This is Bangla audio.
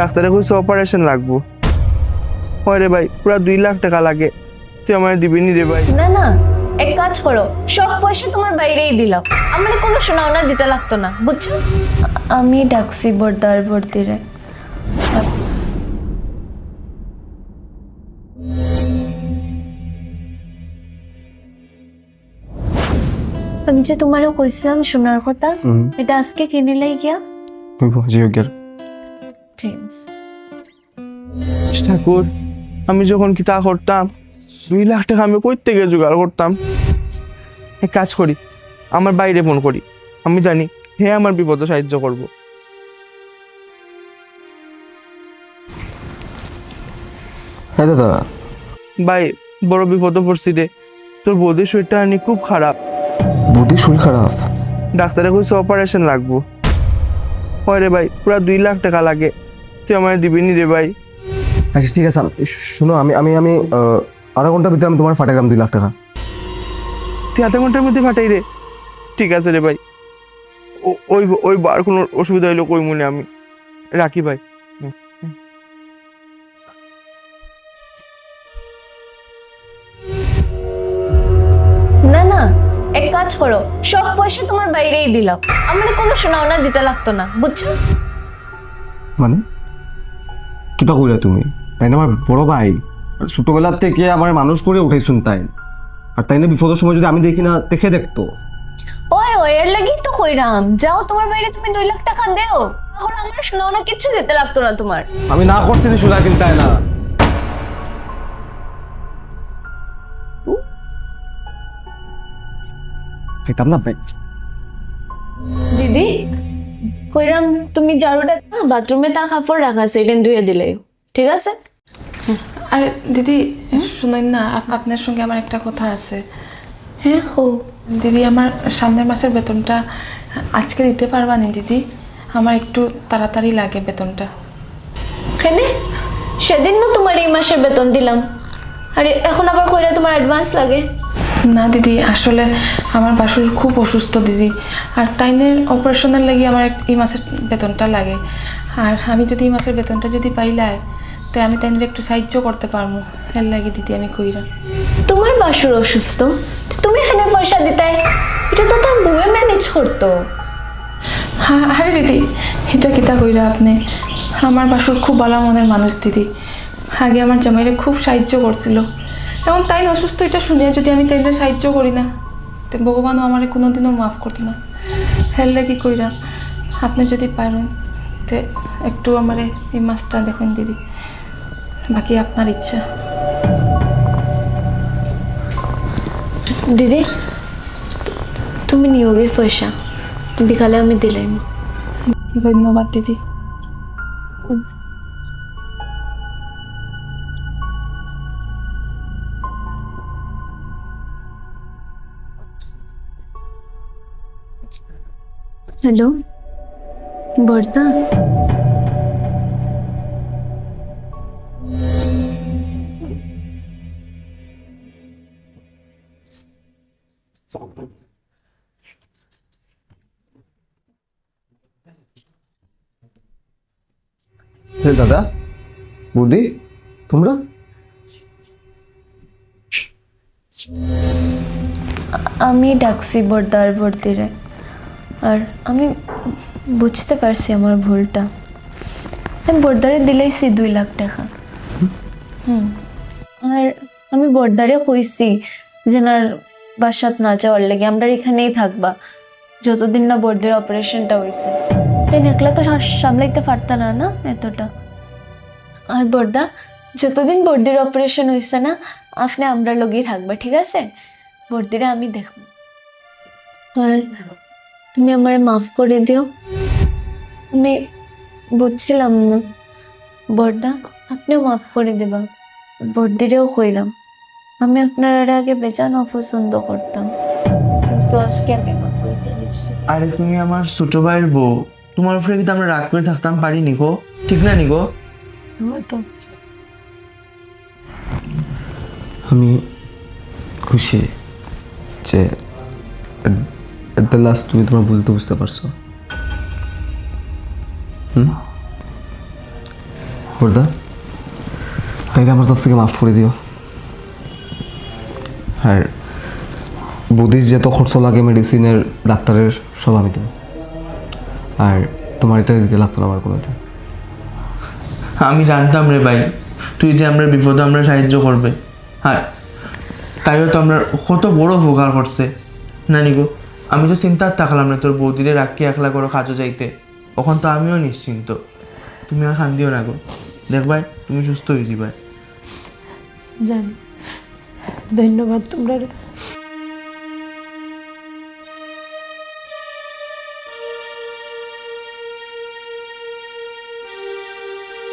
ডাক্তারে কইছে অপারেশন লাগবো। হয় রে ভাই পুরা দুই লাখ টাকা লাগে। তুই আমার দিবিনি রে ভাই। না না এক কাজ করো সব পয়সা তোমার বাইরেই দিলাম। আমার কোনো শোনাওনা দিতে লাগতো না বুঝছ? আমি ডাকছি বর্দার বর্দিরে। আমি যে তোমারও কইছিলাম শোনার কথা এটা আজকে কিনিলাই গিয়া জিওগ্যার ঠিক আছে ঠাকুর আমি যখন কি তা করতাম দুই লাখ টাকা আমি কই থেকে জোগাড় করতাম। এক কাজ করি আমার বাইরে ফোন করি। আমি জানি হে আমার বিপদে সাহায্য করব। হ্যাঁ দাদা। ভাই বড় বিপদে পড়ছি রে তোর বৌদির শরীরটা আনি খুব খারাপ। বুদ্ধি শরীর খারাপ? ডাক্তারে কইছে অপারেশন লাগবো। হয় রে ভাই পুরা দুই লাখ টাকা লাগে। তুই আমার দিবিনি রে ভাই। আচ্ছা ঠিক আছে আম- শোনো আমি আমি আমি আধা ঘণ্টার ভিতরে আমি তোমার ফাটাইলাম দুই লাখ টাকা। তুই আধা ঘণ্টার মধ্যে ফাটাই রে ঠিক আছে রে ভাই। ও- ওই ওই বার কোনো অসুবিধা হইল কই মনে আমি। রাখি ভাই। না না এক কাজ করো। সব পয়সা তোমার বাইরেই দিলাম। আমার কোনো শোনাওনা দিতে লাগতো না বুঝছ? মানে? কিতা কইলা তুমি? তাই না আমার বড় ভাই। আর ছোটবেলার থেকে আমার মানুষ করে উঠাইছুন তাই। আর তাই না বিপদের সময় যদি আমি দেখি না দেখে দেখতো। ওই ওই এর লাগি তো কইরাম যাও তোমার বাইরে তুমি দুই লাখ টাকা দেও। তাহলে আমার শোনাওনা কিচ্ছু দিতে লাগতো না তোমার আমি না করছি নি সুদা কিন্তু তাই না খাইতাম না ভাই। কইরাম তুমি ঝাড়ুটা বাথরুমে তার কাপড় রাখা সেটা ধুয়ে দিলে। ঠিক আছে? আরে দিদি শুনেন না আপ- আপনার সঙ্গে আমার একটা কথা আছে। হ্যাঁ হো দিদি আমার সামনের মাসের বেতনটা আজকে দিতে পারবা না দিদি? আমার একটু তাড়াতাড়ি লাগে বেতনটা। কেনে? সেদিন না তোমার এই মাসের বেতন দিলাম। আরে এখন আবার কইরা তোমার অ্যাডভান্স লাগে। না দিদি আসলে আমার বাসুর খুব অসুস্থ দিদি। আর তাইনের অপারেশনের লাগি আমার এই মাসের বেতনটা লাগে। আর আমি যদি এই মাসের বেতনটা যদি পাইলাই তাই আমি তাইনের একটু সাহায্য করতে পারব এর লাগে দিদি আমি কইরা। তোমার বাসুর অসুস্থ? তুমি এখানে পয়সা দিতে এটা তো তার বউয়ে ম্যানেজ করতো। হ্যাঁ আরে দিদি এটা কিতা কইরা আপনি? আমার বাসুর খুব ভালো মনের মানুষ দিদি। আগে আমার জামাইরে খুব সাহায্য করছিল। এখন তাই না অসুস্থ এটা শুনে যদি আমি তাইলে সাহায্য করি না তো ভগবানও আমার কোনোদিনও মাফ করতো না। হেললে কি কইরা আপনি যদি পারেন তে একটু আমারে এই মাছটা দেখেন দিদি বাকি আপনার ইচ্ছা। দিদি তুমি নিয়োগে পয়সা বিকালে আমি দিলাম। ধন্যবাদ দিদি। হ্যালো বর্দা হে দাদা বুদ্ধি তোমরা আমি ডাকছি বর্দার বর্দিরে আর আমি বুঝতে পারছি আমার ভুলটা। আমি বর্দারে দিলাইছি দুই লাখ টাকা। হুম। আর আমি বর্দারে কইছি যে না বাসাত না যাওয়ার লেগে আমরা এখানেই থাকবা। যতদিন না বর্দের অপারেশনটা হয়েছে তাই একলা তো সামলাইতে পারতা না না? এতটা। আর বর্দা, যতদিন বর্দির অপারেশন হয়েছে না, আপনি আমরা লগেই থাকবা, ঠিক আছে? বর্দিরা আমি দেখব। আর তুমি আমার মাফ করে দিও। আমি বুঝছিলাম না। বর্দা আপনিও মাফ করে দেবা বর্দিরেও কইলাম আমি আপনার আর আগে বেজান অপছন্দ করতাম। তো আজকে আমি আরে তুমি আমার ছোট ভাইয়ের বউ। তোমার উপরে কিন্তু আমরা রাগ করে থাকতাম পারি নিকো ঠিক না নিকো হয়তো আমি খুশি যে এট দ্য লাস্ট তুমি তোমার বলতে বুঝতে পারছ। হুম? বর্দা তাইলে আমার তরফ থেকে মাফ করে দিও। আর বুদ্ধির যত খরচ লাগে মেডিসিনের ডাক্তারের, সব আমি দেবো। আর তোমার এটা দিতে লাগতো আমার কোনো আমি জানতাম রে ভাই, তুই যে আমরা বিপদে আমরা সাহায্য করবে। হ্যাঁ তাইও তো আমরা কত বড় উপকার করছে। না নিগো আমি তো চিন্তার থাকলাম না তোর বৌদিরে রাখি একলা করো কাজও যাইতে। ওখান তো আমিও নিশ্চিন্ত। তুমি আর খান দিও না গো দেখবাই তুমি সুস্থ হয়ে যাবাই জানি। ধন্যবাদ তোমরা